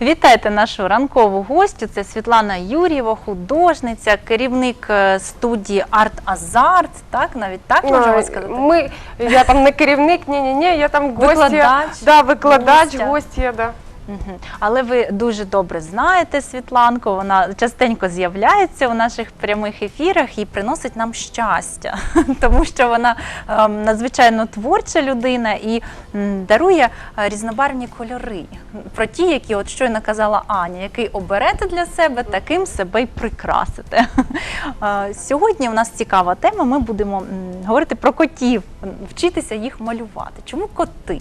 Вітайте нашу ранкову гостю. Це Світлана Юрєва, художниця, керівник е, студії Арт Азарт. Так, навіть так можемо сказати. Ми, я там не керівник, ні, ні, ні, я там гостя. Викладач, да, викладач, гостя. гостя, да. Але ви дуже добре знаєте Світланку. Вона частенько з'являється у наших прямих ефірах і приносить нам щастя, тому що вона ем, надзвичайно творча людина і дарує е, різнобарвні кольори. Про ті, які от щойно казала Аня, який оберете для себе, таким себе й прикрасите. Е, Сьогодні у нас цікава тема. Ми будемо говорити про котів, вчитися їх малювати. Чому коти?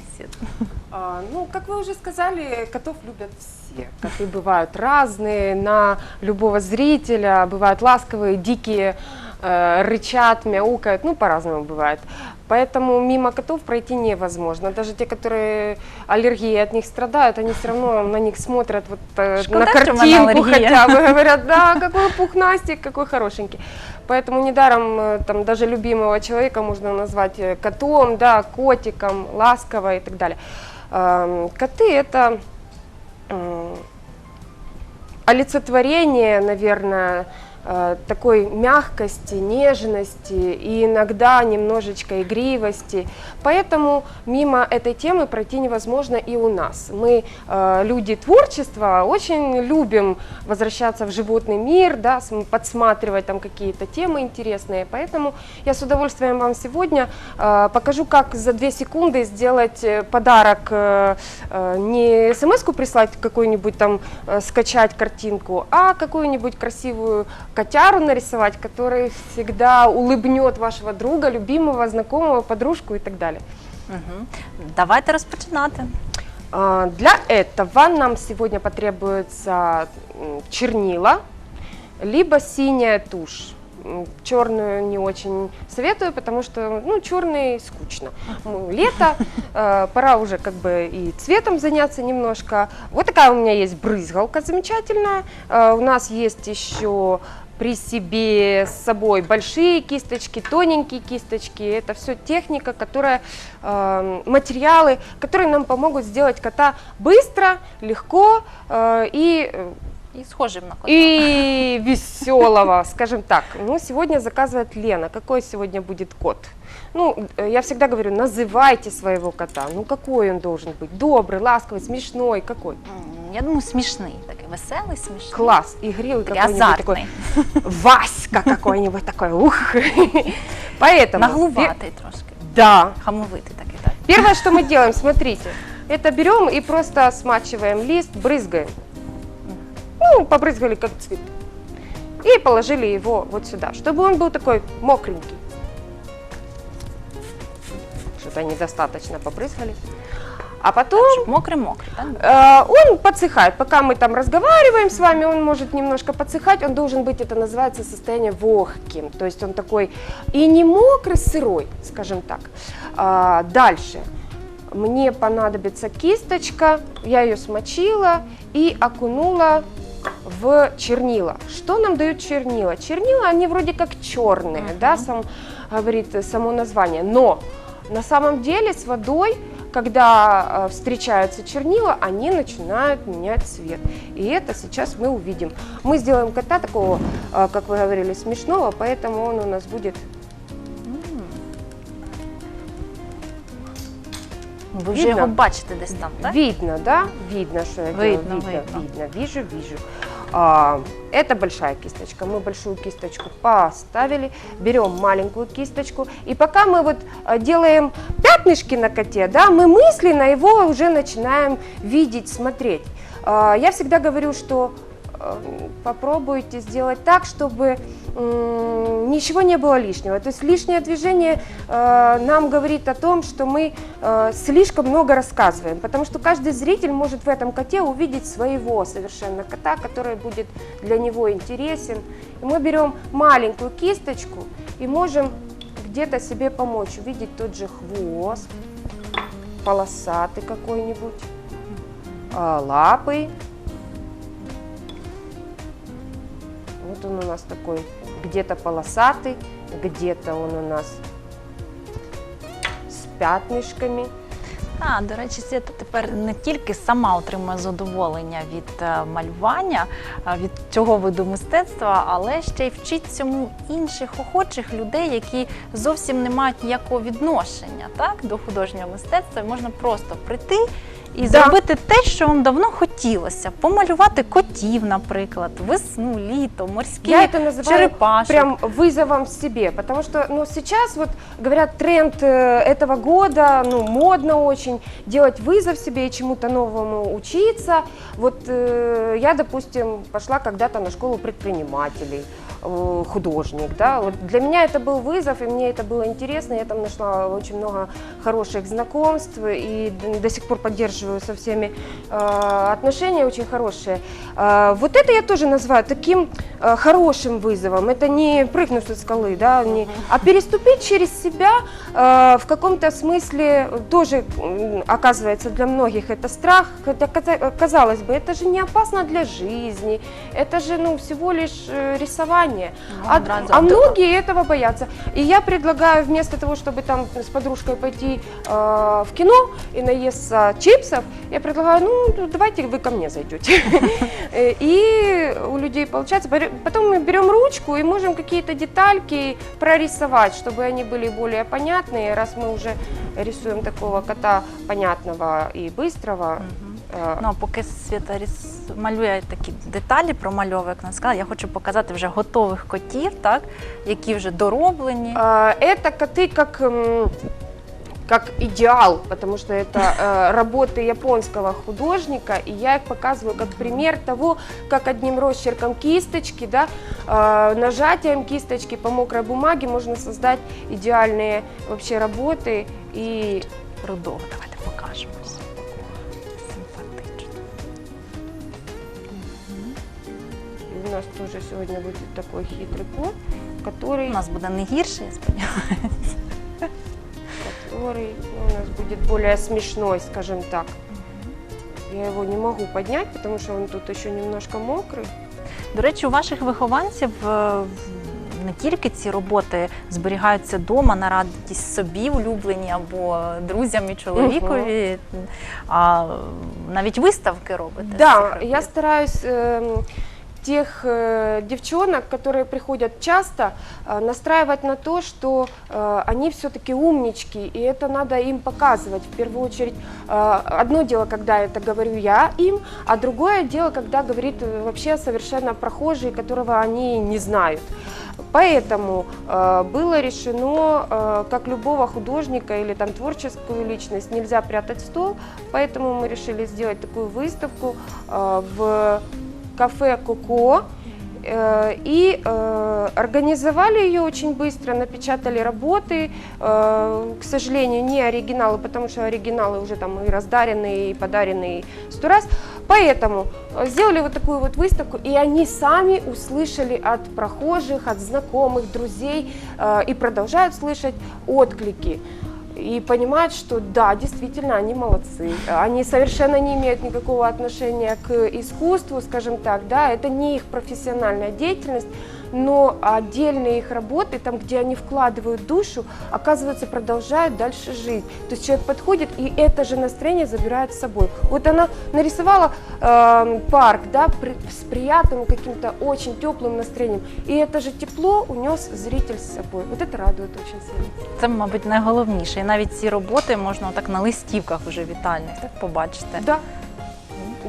А, ну, как вы уже сказали, котов любят все. Коты бывают разные, на любого зрителя, бывают ласковые, дикие, э, рычат, мяукают, ну, по-разному бывает. Поэтому мимо котов пройти невозможно. Даже те, которые аллергией от них страдают, они все равно на них смотрят вот э, Шкода, на картинку хотя бы, говорят, да, какой пухнастик, какой хорошенький. Поэтому недаром э, там даже любимого человека можно назвать котом, да, котиком, ласково и так далее. Эм, Коты это олицетворение, наверное, э, такой мягкости, нежности и иногда немножечко игривости. Поэтому мимо этой темы пройти невозможно и у нас. Мы, э, люди творчества, очень любим возвращаться в животный мир, да, см- подсматривать там какие-то темы интересные. Поэтому я с удовольствием вам сегодня э, покажу, как за две секунды сделать э, подарок, э, э, не смс-ку прислать какую-нибудь там, э, скачать картинку, а какую-нибудь красивую котяру нарисовать, который всегда улыбнет вашего друга, любимого, знакомого, подружку и так далее. Мгм. Давайте розпочинати. А, Для этого нам сегодня потребуется м, чернила, либо синяя тушь. М, Черную не очень советую, потому что ну, черный скучно. Ну, Лето, э, пора уже как бы и цветом заняться немножко. Вот такая у меня есть брызгалка замечательная. Э, У нас есть еще при себе с собой большие кисточки, тоненькие кисточки. Это все техника, которая, э, материалы, которые нам помогут сделать кота быстро, легко э, и э, І схожим на кота. и веселого, скажем так. Ну, сегодня заказывает Лена. Какой сегодня будет кот? Ну, э, я всегда говорю, называйте своего кота. Ну, какой он должен быть? Добрый, ласковый, смешной, какой? М, Я думаю, смішний, такий веселий, смішний. Класс, игривый Такий какой-нибудь такой. азартний, Васька какой-нибудь такой, ух. Поэтому... наглуватий трошки, Да. хамовитий такий, так. Первое, что мы делаем, смотрите, это берем и просто смачиваем лист, брызгаем. Ну, побрызгали как цвет. И положили его вот сюда, чтобы он был такой мокренький. Что-то недостаточно побрызгали. А потом Щоб мокрий-мокрий, так? э, он подсыхает. Пока мы там разговариваем с вами, он может немножко подсыхать. Он должен быть, это называется состояние вогким. То есть он такой и не мокрый, сырой, скажем так. А, дальше. Мне понадобится кисточка. Я ее смочила и окунула в чернила. Что нам дают чернила? Чернила, они вроде как черные, Мгм. да, сам говорит само название. Но на самом деле с водой, когда э, встречаются чернила, они начинают менять цвет. И это сейчас мы увидим. Мы сделаем кота такого, э, как вы говорили, смешного, поэтому он у нас будет Ви вже Видно? його бачите десь там, так? Видно, да? Видно, что я делаю. Видно, видно, видно. видно, вижу, вижу. А, это большая кисточка. Мы большую кисточку поставили, берем маленькую кисточку. И пока мы вот а, делаем пятнышки на коте, да, мы мысленно его уже начинаем видеть, смотреть. А, я всегда говорю, что попробуйте сделать так, чтобы ничего не было лишнего. То есть лишнее движение э, нам говорит о том, что мы э, слишком много рассказываем, потому что каждый зритель может в этом коте увидеть своего совершенно кота, который будет для него интересен. И мы берем маленькую кисточку и можем где-то себе помочь, увидеть тот же хвост, полосатый какой-нибудь, лапы. Вот он у нас такой, где-то полосатый, где-то он у нас с пятнышками. Так, до речі, Свята тепер не тільки сама отримує задоволення від е, малювання, від цього виду мистецтва, але ще й вчить цьому інших охочих людей, які зовсім не мають ніякого відношення так, до художнього мистецтва. Можна просто прийти І Да. зробити те, що вам давно хотілося, помалювати котів, наприклад, весну, літо, морські Я это называю черепашок. прям вызовом себе, потому что, ну, сейчас вот говорят тренд э, этого года, ну, модно очень делать вызов себе и чему-то новому учиться. Вот э, я, допустим, пошла когда-то на школу предпринимателей э, Художник, да, вот для меня это был вызов, и мне это было интересно, я там нашла очень много хороших знакомств, и до сих пор поддерживаю со всеми э, отношения очень хорошие. Э, вот это я тоже называю таким э, хорошим вызовом, это не прыгнуть со скалы, да, не- а переступить через себя э, в каком-то смысле тоже, м, оказывается, для многих это страх, хотя, каза- казалось бы, это же не опасно для жизни, это же, ну, всего лишь э, рисование. Ну, А, а многие этого боятся. И я предлагаю вместо того, чтобы там с подружкой пойти э, в кино и наесться чипсов, я предлагаю, ну давайте вы ко мне зайдете. Э, И у людей получается. Потом мы берем ручку и можем какие-то детальки прорисовать, чтобы они были более понятные. Раз мы уже рисуем такого кота понятного и быстрого. Мгм. э, Ну, а поки Свята ріс- малює такі деталі, промальовує, як вона сказала, я хочу показати вже готових котів, так, які вже дороблені. А, Это коты как м, как идеал, потому что это э, работы японского художника, и я их показываю как пример того, как одним росчерком кисточки, да, э, нажатием кисточки по мокрой бумаге можно создать идеальные вообще работы и Рудого. Давайте покажемо. Симпатично. у нас тоже сегодня будет такой хитрый кот, который, У нас буде не гірше, я сподіваюся. который ну, у нас будет более смешной, скажем так. Я его не могу поднять, потому что он тут еще немножко мокрый. До речі, у ваших вихованців е, в- не тільки ці роботи зберігаються вдома на радість собі улюблені або друзям і чоловікові, а навіть виставки робите. з цих Да, робіт. я стараюсь эм, тех э, девчонок, которые приходят часто, э, настраивать на то, что э, они все-таки умнички, и это надо им показывать. В первую очередь, э, одно дело, когда это говорю я им, а другое дело, когда говорит э, вообще совершенно прохожий, которого они не знают. Поэтому э, было решено, э, как любого художника или там творческую личность нельзя прятать в стол, поэтому мы решили сделать такую выставку э, в кафе Коко. э, И э, организовали ее очень быстро, напечатали работы, э, к сожалению, не оригиналы, потому что оригиналы уже там и раздаренные, и подаренные сто раз. Поэтому сделали вот такую вот выставку, и они сами услышали от прохожих, от знакомых, друзей и продолжают слышать отклики. И понимают, что да, действительно, они молодцы. Они совершенно не имеют никакого отношения к искусству, скажем так, да, это не их профессиональная деятельность, но отдельные их работы, там, где они вкладывают душу, оказывается, продолжают дальше жить. То есть человек подходит и это же настроение забирает с собой. Вот она нарисовала э, парк, да, при- с приятным каким-то очень теплым настроением, и это же тепло унес зритель с собой. Вот это радует очень сильно. Це, мабуть, найголовніше. І навіть ці роботи можна так на листівках уже вітальних так побачити. Да.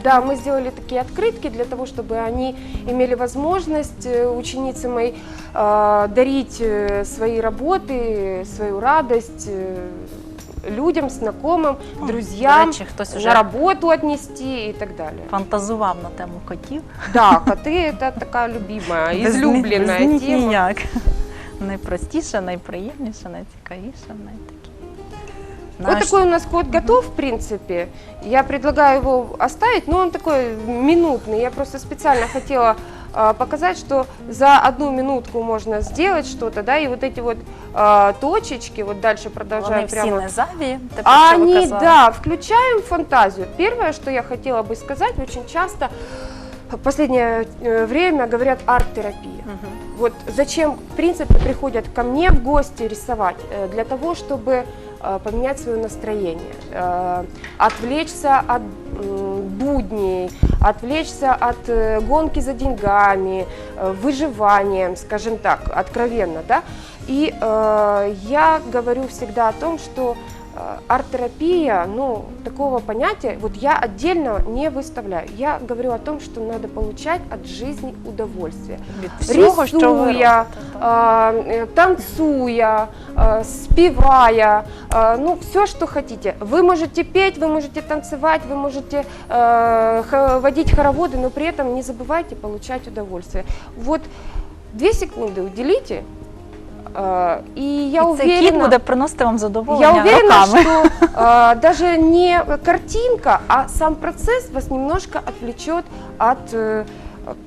Да, мы сделали такие открытки для того, чтобы они имели возможность, э, ученицы мои, э, дарить э, свои работы, свою радость э, людям, знакомым, О, друзьям, До речі, хтось на уже работу отнести и так далее. фантазував на тему котів. Да, коты это такая любимая, Без них- излюбленная без них тема. ніяк. Найпростіше, найприємніше, найцікавіше, найтакі. Вот Наш- такой у нас код готов, в принципе. Я предлагаю его оставить, но он такой минутный. Я просто специально хотела а, показать, что за одну минутку можно сделать что-то, да, и вот эти вот а, точечки, вот дальше Вони продолжаем всі прямо. не зайві, те, про що ви Они, казали. да, включаем фантазию. Первое, что я хотела бы сказать, очень часто в последнее э, время говорят арт-терапия. Мгм. Вот зачем, в принципе, приходят ко мне в гости рисовать? Э, Для того, чтобы э, поменять свое настроение, э, отвлечься от будней, отвлечься от э, гонки за деньгами, э, выживанием, скажем так, откровенно, да. И э, я говорю всегда о том, что э, арт-терапия, ну, такого понятия, вот я отдельно не выставляю. Я говорю о том, что надо получать от жизни удовольствие. Всього, Рисуя, э, э, танцуя, э, спевая, э, ну, все, что хотите. Вы можете петь, вы можете танцевать, вы можете э, водить хороводы, но при этом не забывайте получать удовольствие. Вот две секунды уделите, э, и я І цей кіт уверена... буде приносити вам задоволення Я уверена, роками. что э, даже не картинка, а сам процесс вас немножко отвлечет от э,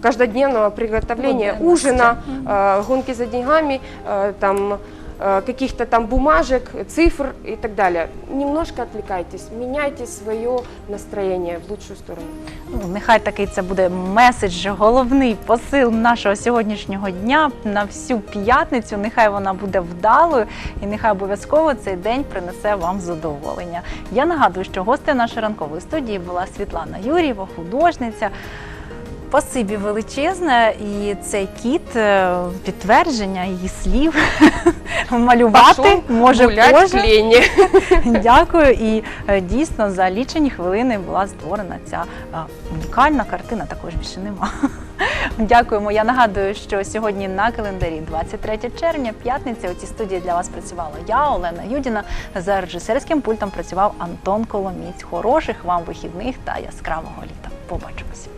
каждодневного приготовления Буденности. ужина, э, гонки за деньгами, э, там э, каких-то там бумажек, цифр и так далее. Немножко отвлекайтесь, меняйте свое настроение в лучшую сторону. Ну, нехай такий це буде меседж, головний посил нашого сьогоднішнього дня на всю п'ятницю. Нехай вона буде вдалою, і нехай обов'язково цей день принесе вам задоволення. Я нагадую, що гостею нашої ранкової студії була Світлана Юрієва, художниця. Спасибі величезне, і цей кіт е, підтвердження її слів малювати Пошел може кожен. Дякую. І е, дійсно за лічені хвилини була створена ця е, унікальна картина. Також більше нема. Дякуємо. Я нагадую, що сьогодні на календарі 23 червня, п'ятниця. У цій студії для вас працювала я, Олена Юдіна. За режисерським пультом працював Антон Коломіць. Хороших вам вихідних та яскравого літа. Побачимося.